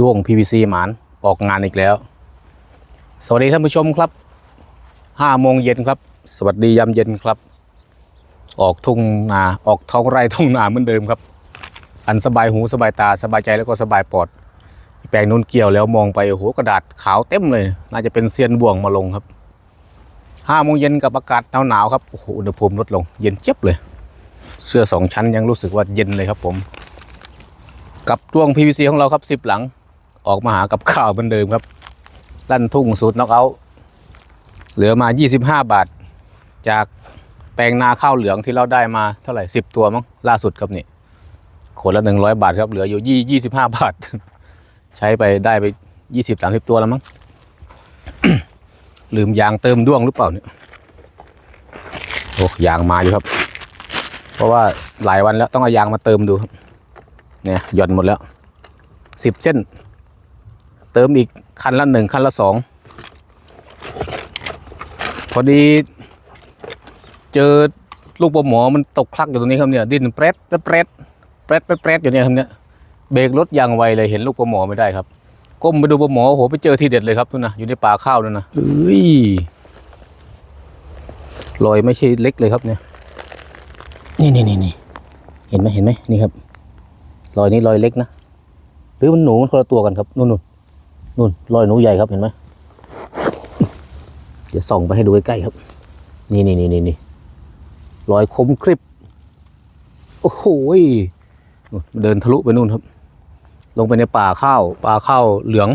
ด้วง PVC หมานออกงานอีกแล้ว สวัสดีท่านผู้ชมครับห้าโมงเย็นครับ สวัสดียามเย็นครับ ออกทุ่งนาออกท้องไร่ทุ่งนาเหมือนเดิมครับ อันสบายหูสบายตาสบายใจแล้วก็สบายปอด แปลงนู้นเกี่ยวแล้วมองไปโอ้โหกระดาษขาวเต็มเลย น่าจะเป็นเซียนบ่วงมาลงครับห้าโมงเย็นกับอากาศหนาวๆครับโอ้โหอุณหภูมิลดลงเย็นเจ็บเลย เสื้อสองชั้นยังรู้สึกว่าเย็นเลยครับผม กับดวง PVC ของเราครับสิบหลัง ออกมาหากับข้าวเหมือนเดิมครับลั่นทุ่งสูตรน็อกเอาเหลือมา 25 บาท จากแปลงนาข้าวเหลืองที่เราได้มาเท่าไหร่ 10 ตัวมั้งล่าสุดครับนี่ขวดละ 100 บาทครับเหลืออยู่ยี่25 บาท ใช้ไปได้ไป 20 30 ตัวแล้วมั้งลืมยางเติมด้วงหรือเปล่าเนี่ยโอ้ยางมาอยู่ครับ เพราะว่าหลายวันแล้วต้องเอายางมาเติมดูครับเนี่ยหย่อนหมดแล้วสิบเส้น เติมอีกคันละหนึ่งคันละสองพอดีเจอลูกปลาหมอมันตกคลักอยู่ตรงนี้ครับเนี่ยดิ้นเปรดเปรดเปรดเปรดเปรดเปรดอยู่เนี่ยครับเนี่ยเบรกรถยางไวเลยเห็นลูกปลาหมอไม่ได้ครับก้มไปดูปลาหมอโอ้โหไปเจอทีเด็ดเลยครับนู่นนะอยู่ในป่าข้าวนั่นนะเอ้ยลอยไม่ใช่เล็กเลยครับเนี่ย นี่นี่นี่นี่เห็นไหมเห็นไหมนี่ครับรอยนี้รอยเล็กนะหรือมันหนูมันคนละตัวกันครับนู่นนู่น นู่นรอยหนูใหญ่ครับเห็นไหมเดี๋ยวส่องไปให้ดูใกล้ๆครับ นี่นี่นี่นี่นี่รอยคมคลิป โอ้โหเดินทะลุไปนู่นครับ ลงไปในป่าข้าวป่าข้าวเหลือง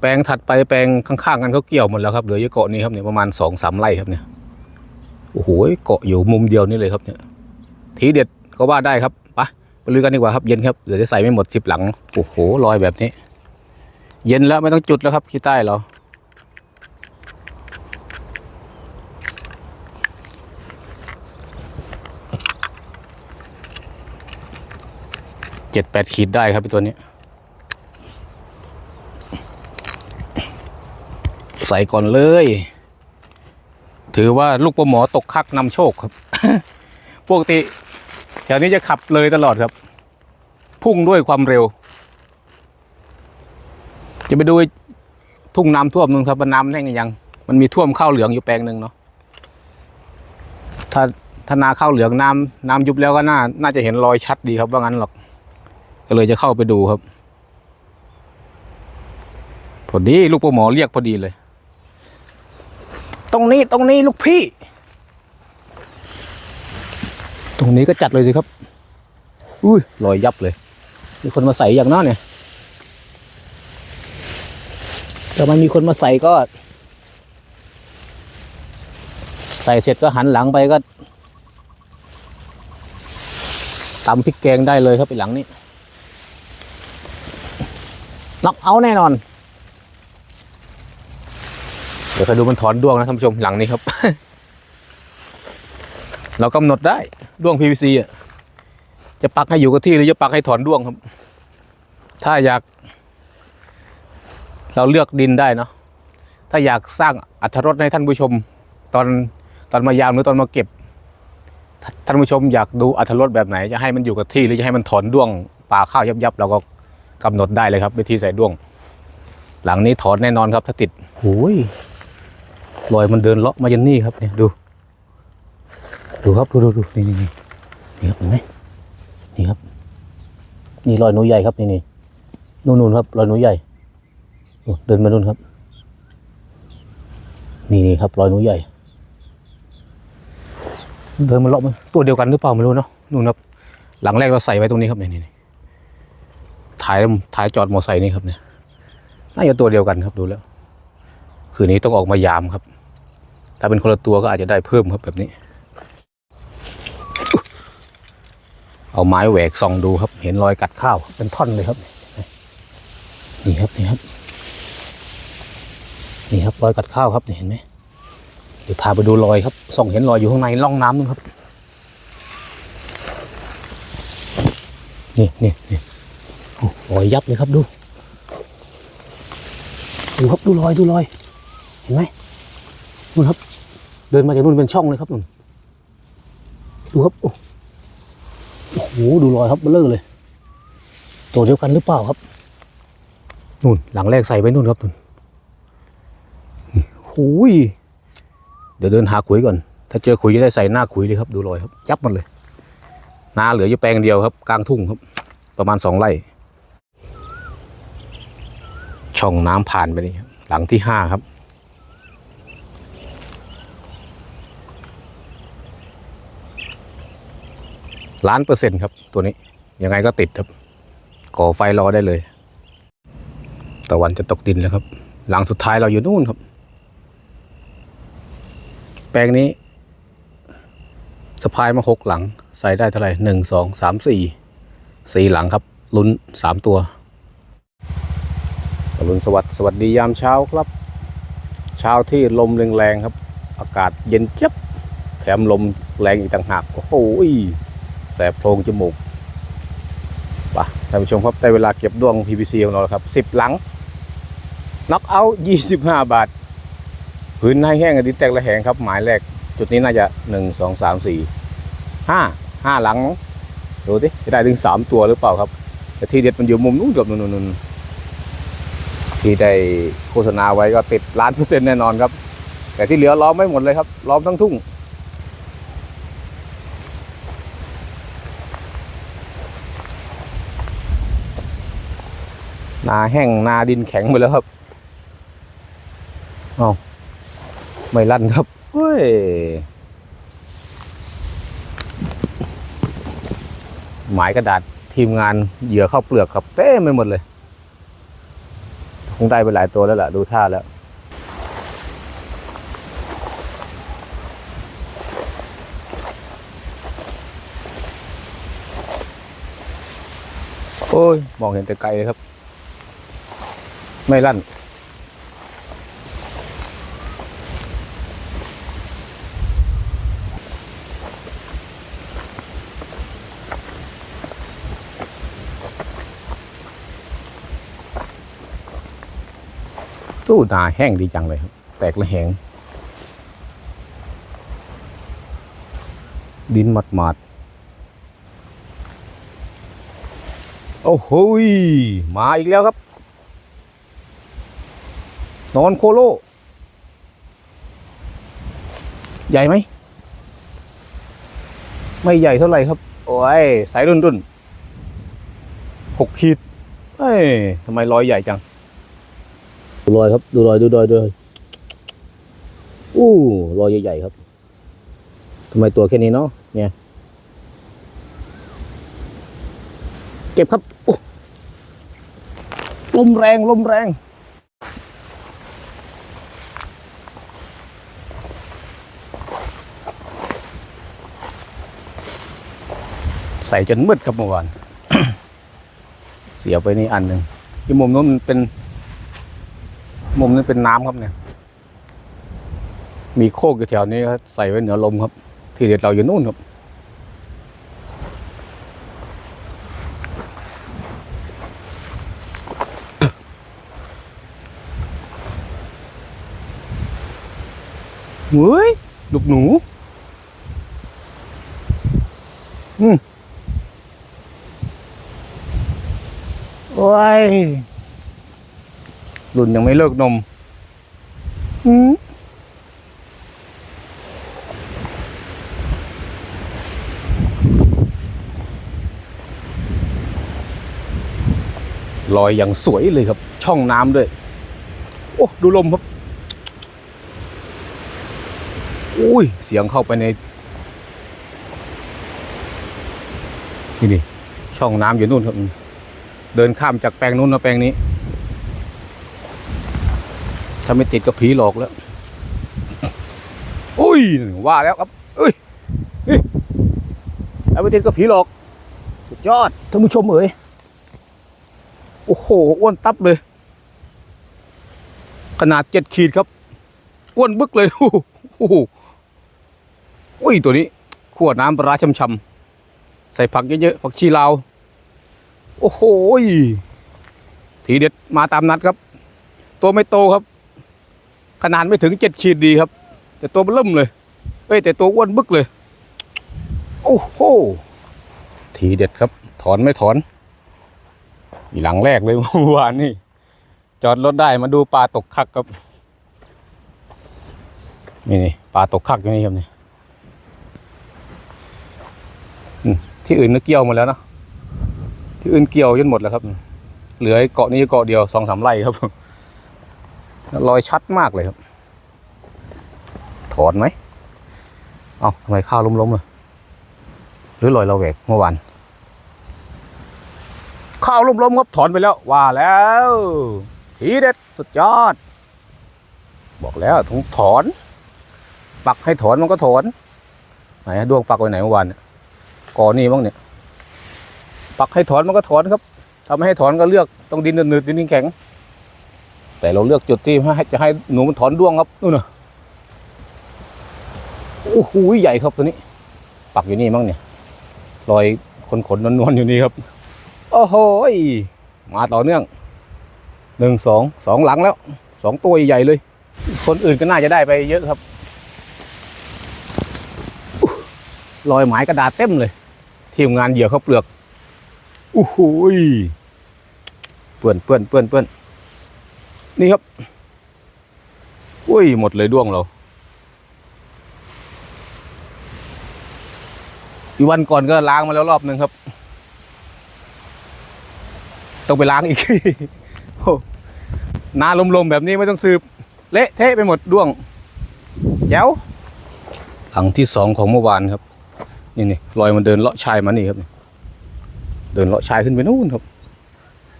แปลงถัดไปแปลงข้างๆกันเขาเกี่ยวหมดแล้วครับเหลืออยู่เกาะนี้ครับเนี่ยประมาณสองสามไร่ครับเนี่ยโอ้โหเกาะอยู่มุมเดียวนี่เลยครับเนี่ยทีเด็ดก็ว่าได้ครับไปไปลุยกันดีกว่าครับเย็นครับเดี๋ยวจะใส่ไม่หมดสิบหลังโอ้โหลอยแบบนี้ เย็นแล้วไม่ต้องจุดแล้วครับขี้ใต้เราเจ็ดแปดขีดได้ครับไอตัวนี้ ใส่ก่อนเลย ถือว่าลูกปลาหมอตกคักนำโชคครับ ปกติแถวนี้จะขับเลยตลอดครับ พุ่งด้วยความเร็ว จะไปดูไอ้ทุ่งน้ำท่วมนึงครับว่าน้ำแห้งหรือยัง มันมีท่วมข้าวเหลืองอยู่แปลงหนึ่งเนาะถ้าถ้านาข้าวเหลืองน้ำน้ำยุบแล้วก็น่า น่าจะเห็นรอยชัดดีครับว่างั้นหรอก ก็เลยจะเข้าไปดูครับพอดีลูกปลาหมอเรียกพอดีเลย ตรงนี้ตรงนี้ลูกพี่ ตรงนี้ก็จัดเลยสิครับ อุ้ยรอยยับเลย มีคนมาใส่อย่างนั้นเนี่ย แต่มันมีคนมาใส่ก็ ใส่เสร็จก็หันหลังไปก็ตำพริกแกงได้เลยครับไปหลังนี้น็อกเอาแน่นอน เดี๋ยวคอยดูมันถอนด้วงนะท่านผู้ชมหลังนี้ครับ เรากำหนดได้ด้วง PVC อะจะปักให้อยู่กับที่หรือจะปักให้ถอนด้วงครับ ถ้าอยาก เราเลือกดินได้เนาะถ้าอยากสร้างอัตรรสให้ท่านผู้ชม ตอนตอนมายามหรือตอนมาเก็บ ท่านผู้ชมอยากดูอัตรรสแบบไหน จะให้มันอยู่กับที่หรือจะให้มันถอนด้วงป่าข้าวยับยับๆเราก็กำหนดได้เลยครับวิธีใส่ด้วง หลังนี้ถอนแน่นอนครับ ถ้าติดโอ้ยรอยมันเดินเลาะมายันนี่ครับเนี่ยดู ดูครับดูดูดูนี่นี่นี่นี่ครับเห็นไหมนี่ครับ นี่รอยหนูใหญ่ครับนี่นี่นู่นนู่นครับรอยหนูใหญ่ เดินมานู่นครับ นี่นี่ครับรอยหนูใหญ่ เดินมาเลาะมันตัวเดียวกันหรือเปล่าไม่รู้เนาะนู่นครับ หลังแรกเราใส่ไว้ตรงนี้ครับนี่นี่นี่ถ่ายถ่ายจอดมอไซค์นี่ครับเนี่ยน่าจะตัวเดียวกันครับดูแล้ว คืนนี้ต้องออกมายามครับ ถ้าเป็นคนละตัวก็อาจจะได้เพิ่มครับแบบนี้ เอาไม้แหวกส่องดูครับ เห็นรอยกัดข้าวเป็นท่อนเลยครับ นี่ครับนี่ครับ นี่ครับรอยกัดข้าวครับนี่เห็นไหมเดี๋ยวพาไปดูรอยครับส่องเห็นรอยอยู่ข้างในร่องน้ำนึงครับ นี่นี่นี่โอ้รอยยับเลยครับดูดูครับดูรอยดูรอย เห็นไหมนู่นครับ เดินมาจากนู่นเป็นช่องเลยครับนู่นดูครับโอ้โหดูรอยครับเบลอเลย ตัวเดียวกันหรือเปล่าครับนู่นหลังแรกใส่ไว้นู่นครับนู่น หุยเดี๋ยวเดินหาขุยก่อน ถ้าเจอขุยจะได้ใส่หน้าขุยเลยครับ ดูรอยครับ จับมันเลย นาเหลืออยู่แปลงเดียวครับ กลางทุ่งครับ ประมาณสองไร่ ช่องน้ำผ่านไปนี่ครับหลังที่ห้าครับล้านเปอร์เซ็นต์ครับตัวนี้ ยังไงก็ติดครับ ก่อไฟรอได้เลย ตะวันจะตกดินแล้วครับ หลังสุดท้ายเราอยู่นู่นครับ แปลงนี้สะพายมาหกหลัง ใส่ได้เท่าไหร่หนึ่งสองสามสี่สี่หลังครับ ลุ้นสามตัวอรุณสวัสดิ์สวัสดียามเช้าครับ เช้าที่ลมแรงๆครับ อากาศเย็นจี๊ยบแถมลมแรงอีกต่างหากโอ้โหแสบโพรงจมูกไปท่านผู้ชมครับได้เวลาเก็บดวง PVC ของเราแล้วครับสิบหลังน็อกเอาท์25บาท พื้นให้แห้งกับดินแตกและแหงครับ หมายแรก จุดนี้น่าจะ1 2 3 4 5 5หลังมั้าห้าหลังดูสิจะได้ถึง3ตัวหรือเปล่าครับ แต่ที่เด็ดมันอยู่มุมนู้นกับนู่นนู่นที่ได้โฆษณาไว้ก็ติดล้านเปอร์เซ็นต์แน่นอนครับ แต่ที่เหลือล้อมไม่หมดเลยครับล้อมทั้งทุ่งนาแห้งนาดินแข็งไปแล้วครับ เอา ไม่ลั่นครับเฮ้ยหมายกระดาษทีมงานเหยื่อเข้าเปลือกครับเต้มไปหมดเลย คงได้ไปหลายตัวแล้วล่ะ ดูท่าแล้ว โอ้ย มองเห็นแต่ไกลเลยครับ ไม่ลั่น ตู้นาแห้งดีจังเลยครับ แตกละแหง ดินหมัดหมาดโอ้โหมาอีกแล้วครับ นอนโคโล ใหญ่ไหม ไม่ใหญ่เท่าไหร่ครับ โอ้ย สายรุ่นรุ่นหกขีดเอ้ยทำไมรอยใหญ่จัง ดูรอยครับ ดูรอยดูรอยดูรอยอู้รอยใหญ่ๆครับทำไมตัวแค่นี้เนาะเนี่ย เก็บครับโอ้ลมแรงลมแรงใส่จนมืดครับเมื่อวาน เสียไปนี่อันหนึ่งที่มุมนู้นมันเป็น มุมนั้นเป็นน้ำครับเนี่ย มีโคกอยู่แถวนี้ครับใส่ไว้เหนือลมครับ ที่เด็ดเราอยู่นู่นครับ เฮ้ยลูกหนู อืมโอ้ย รุ่นยังไม่เลิกนมอืมลอยอย่างสวยเลยครับ ช่องน้ำด้วย โอ้ ดูลมครับ อุ้ย เสียงเข้าไปใน นี่นี่ช่องน้ำอยู่นู่นครับ เดินข้ามจากแปลงนู้นมาแปลงนี้ ถ้าไม่ติดก็ผีหลอกแล้ว อุ้ยว่าแล้วครับอ้ยเฮ้ยถ้าไม่ติดก็ผีหลอกสุดยอดท่านผู้ชมเอ๋ยโอ้โหอ้วนตับเลย ขนาดเจ็ดขีดครับอ้วนบึกเลยดูโอ้โหอุ้ยตัวนี้ขวดน้ำปลาร้าช่ำๆใส่ผักเยอะๆผักชีลาวโอ้โหทีเด็ดมาตามนัดครับ ตัวไม่โตครับ ขนาดไม่ถึงเจ็ดขีดดีครับ แต่ตัวมันเริ่มเลย เอ้ยแต่ตัวอ้วนบึกเลย โอ้โห ทีเด็ดครับ ถอนไม่ถอน หลังแรกเลยเมื่อวานนี่ จอดรถได้มาดูปลาตกคักครับ นี่นี่ปลาตกคักอยู่นี่ครับนี่ที่อื่นนึกเกี่ยวหมดแล้วเนะที่อื่นเกี่ยวจนหมดแล้วครับ เหลือเกาะนี้เกาะเดียวสองสามไร่ครับ รอยชัดมากเลยครับ ถอนไหมเอ้าทำไมข้าวล้มๆเลยหรือลอยเราแหวกเมื่อวานข้าวล้มๆครับถอนไปแล้วว่าแล้วทีเด็ดสุดยอด บอกแล้วต้องถอน ปักให้ถอนมันก็ถอนไหนดวงปักไว้ไหนเมื่อวานก่อนี่บ้างเนี่ย ปักให้ถอนมันก็ถอนครับทำให้ถอนก็เลือกต้องดินหนืดๆดินแข็ง แต่เราเลือกจุดที่ให้จะให้หนูมันถอนด้วงครับนู่นน่ะโอ้โหใหญ่ครับตัวนี้ ปักอยู่นี่มั้งเนี่ยรอยขนขนๆนวลๆอยู่นี่ครับ โอ้โหยมาต่อเนื่องหนึ่งสองสองหลังแล้วสองตัวใหญ่เลย คนอื่นก็น่าจะได้ไปเยอะครับอุ๊ยรอยหมายกระดาษเต็มเลย ทีมงานเหยื่อเขาวเปลือกโอ้โหยเปื่อนเปื่อนเปื่อนเปื่อน นี่ครับ อุ้ย หมดเลยด้วงเรา อีวันก่อนก็ล้างมาแล้วรอบหนึ่งครับ ต้องไปล้างอีกโอ้นาลมๆแบบนี้ไม่ต้องสืบ เละเทะไปหมดด้วงแจ๋วหลังที่สองของเมื่อวานครับ นี่นี่รอยมันเดินเลาะชายมานี่ครับ เดินเลาะชายขึ้นไปนู่นครับ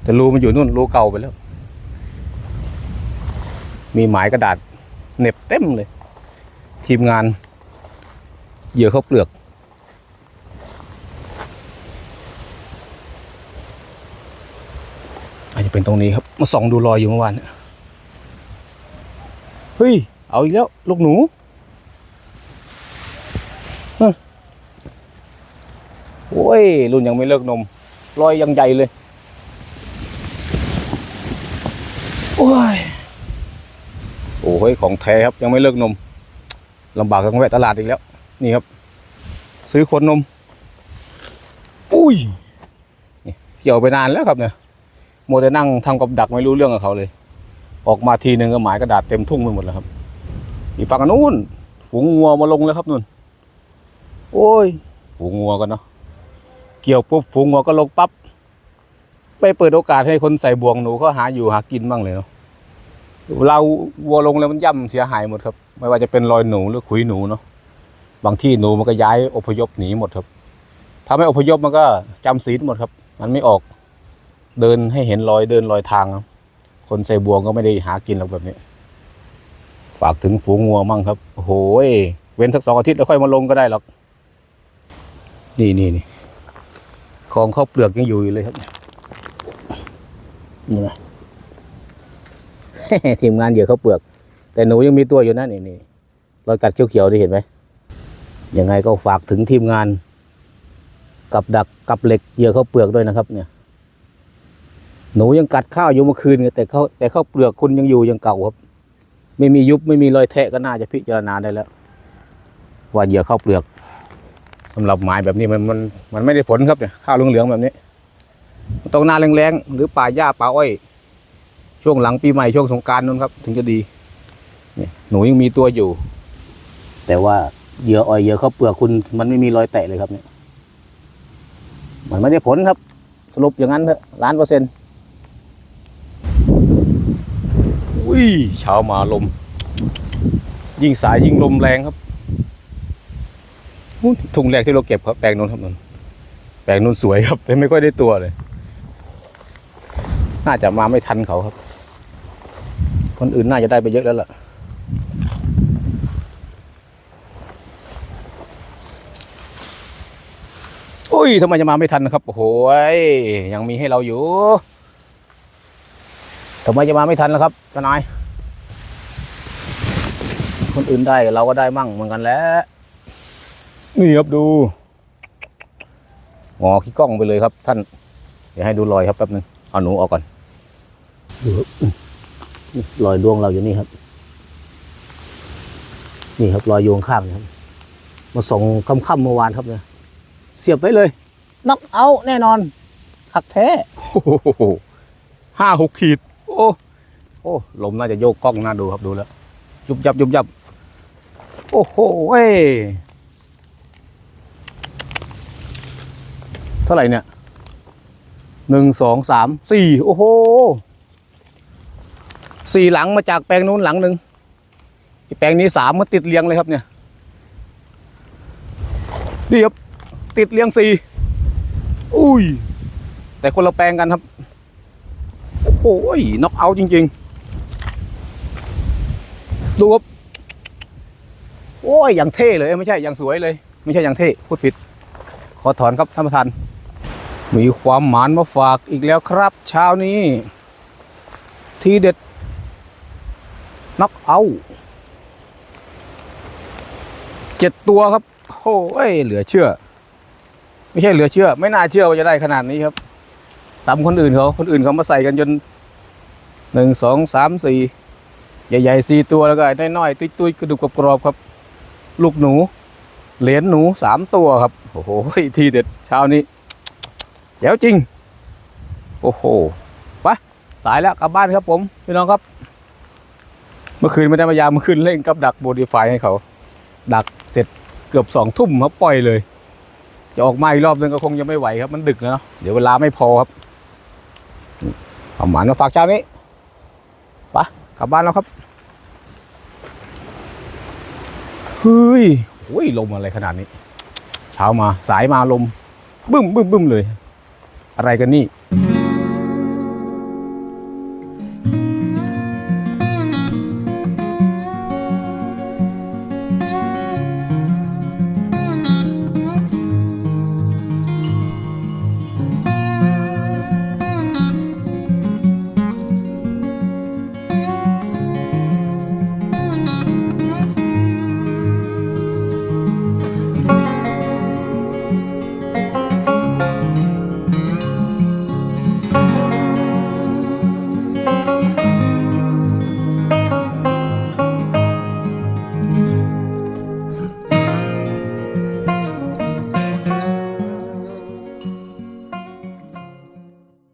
แต่รูมันอยู่นู่นรูเก่าไปแล้ว มีหมายกระดาษเน็บเต็มเลย ทีมงานเหยื่อข้าวเปลือกอาจจะเป็นตรงนี้ครับ มาส่องดูรอยอยู่เมื่อวานเฮ้ย เอาอีกแล้ว ลูกหนูโอ้ย รุ่นยังไม่เลิกนม รอยยังใหญ่เลย โอ้ย โอ้ยของแท้ครับยังไม่เลิกนมลำบากต้องแวะตลาดอีกแล้ว นี่ครับ ซื้อขวดนม อุ้ยนี่เกี่ยวไปนานแล้วครับเนี่ยโมวแต่นั่งทำกับดักไม่รู้เรื่องกับเขาเลย ออกมาทีหนึ่งก็หมายกระดาษเต็มทุ่งไปหมดแล้วครับอีกฝั่งนู้นฝูงงัวมาลงแล้วครับนู่นโอ้ย ฝูงงัวกันเนาะเกี่ยวปุ๊บฝูงงัวก็ลงปั๊บไปเปิดโอกาสให้คนใส่บ่วงหนูเขาหาอยู่หากินบ้างเลยเนาะ เราวัวลงแล้วมันย่ำเสียหายหมดครับ ไม่ว่าจะเป็นรอยหนูหรือขุยหนูเนาะบางที่หนูมันก็ย้ายอพยพหนีหมดครับ ถ้าไม่อพยพมันก็จำศีลหมดครับ มันไม่ออกเดินให้เห็นรอยเดินรอยทางครับคนใส่บวงก็ไม่ได้หากินหรอกแบบนี้ ฝากถึงฝูงงัวมั่งครับโอ้โหยเว้นสักสองอาทิตย์แล้วค่อยมาลงก็ได้หรอก นี่นี่นี่ของข้าวเปลือกยังอยู่อยู่เลยครับนี่นะ ทีมงานเหยื่อเขาเปลือก แต่หนูยังมีตัวอยู่นะนี่นี่รอยกัดเขียวๆที่เห็นไหมยังไงก็ฝากถึงทีมงาน กับดักกับเหล็กเหยื่อเขาเปลือกด้วยนะครับ เนี่ย หนูยังกัดข้าวอยู่เมื่อคืนแต่เขาแต่เขาเปลือกคุณยังอยู่ยังเก่าครับ ไม่มียุบไม่มีรอยแทะก็น่าจะพิจารณาได้แล้ว ว่าเหยื่อเข้าเปลือกสำหรับหมายแบบนี้มันมันมันไม่ได้ผลครับเนี่ยข้าวเหลืองๆแบบนี้ต้องหน้าแรงๆหรือป่าหญ้าป่าอ้อย ช่วงหลังปีใหม่ช่วงสงกรารนู้นครับ ถึงจะดีเนี่ยหนูยังมีตัวอยู่ แต่ว่าเหยื่ออ้อยเหยื่อข้าวเปลือกคุณมันไม่มีรอยแตะเลยครับเนี่ย มันไม่ได้ผลครับ สรุปอย่างนั้นเถอะล้านเปอร์เซ็นต์อุ้ยเช้ามาลม ยิ่งสายยิ่งลมแรงครับอุ๊ยทุ่งแรกที่เราเก็บครับแปลงนู้นครับนนแปลงนู้นสวยครับ แต่ไม่ค่อยได้ตัวเลย น่าจะมาไม่ทันเขาครับ คนอื่นน่าจะได้ไปเยอะแล้วล่ะอุ้ยทำไมจะมาไม่ทันนะครับโอ้โหยยังมีให้เราอยู่ทำไมจะมาไม่ทันนะครับทนาย คนอื่นได้เราก็ได้มั่งเหมือนกันแล้ว นี่ครับดูงอขี้กล้องไปเลยครับ ท่าน เดี๋ยวให้ดูรอยครับแป๊บนึงเอาหนูออกก่อนดูครับ รอยดวงเราอยู่นี่ครับ นี่ครับรอยโยงข้างนะครับ มาส่งค่ำๆเมื่อวานครับเนี่ย เสียบไว้เลยน็อกเอาท์แน่นอนขักแท้โอ้โหห้าหกขีด โอ้อ้ลมน่าจะโยกกล้องน่าดูครับดูแล้ว ยุบยับยุบยับ โอ้โหเว้ยเท่าไหร่เนี่ยหนึ่งสองสามสี่โอ้โห สี่หลังมาจากแปลงนู้นหลังหนึ่งอีแปลงนี้สามมาติดเรียงเลยครับเนี่ยนี่ครับติดเรียงสี่อุ้ย แต่คนละแปลงกันครับ โอ้โหน็อกเอาจริง ๆ ดูครับโอ้ยอย่างเท่เลยไม่ใช่อย่างสวยเลย ไม่ใช่อย่างเท่พูดผิด ขอถอนครับท่านประธานมีความหมานมาฝากอีกแล้วครับ เช้านี้ ทีเด็ด น็อกเอาเจ็ดตัวครับโอ้ยเหลือเชื่อ ไม่ใช่เหลือเชื่อ ไม่น่าเชื่อว่าจะได้ขนาดนี้ครับซ้ำคนอื่นเขาคนอื่นเขามาใส่กันจนหนึ่งสองสามสี่ใหญ่ๆสี่ตัวแล้วก็ไอ้น้อยๆตุ้ยๆกระดูกกรอบครับ ลูกหนู เหรียญหนูสามตัวครับ โอ้โหทีเด็ดเช้านี้แจ๋วจริง โอ้โหไปสายแล้วกลับบ้านครับผม พี่น้องครับ เมื่อคืนไม่ได้มายามเมื่อคืนเล่นกับดักโมดิฟายให้เขา ดักเสร็จเกือบสองทุ่มครับปล่อยเลย จะออกมาอีกรอบนึงก็คงจะไม่ไหวครับ มันดึกแล้วเนาะเดี๋ยวเวลาไม่พอครับเอาหมานมาฝากเช้านี้ปะกลับบ้านแล้วครับเฮ้ยโอ้ยลมอะไรขนาดนี้ เช้ามาสายมาลมบึ้มบึ้มบึ้มเลย อะไรกันนี่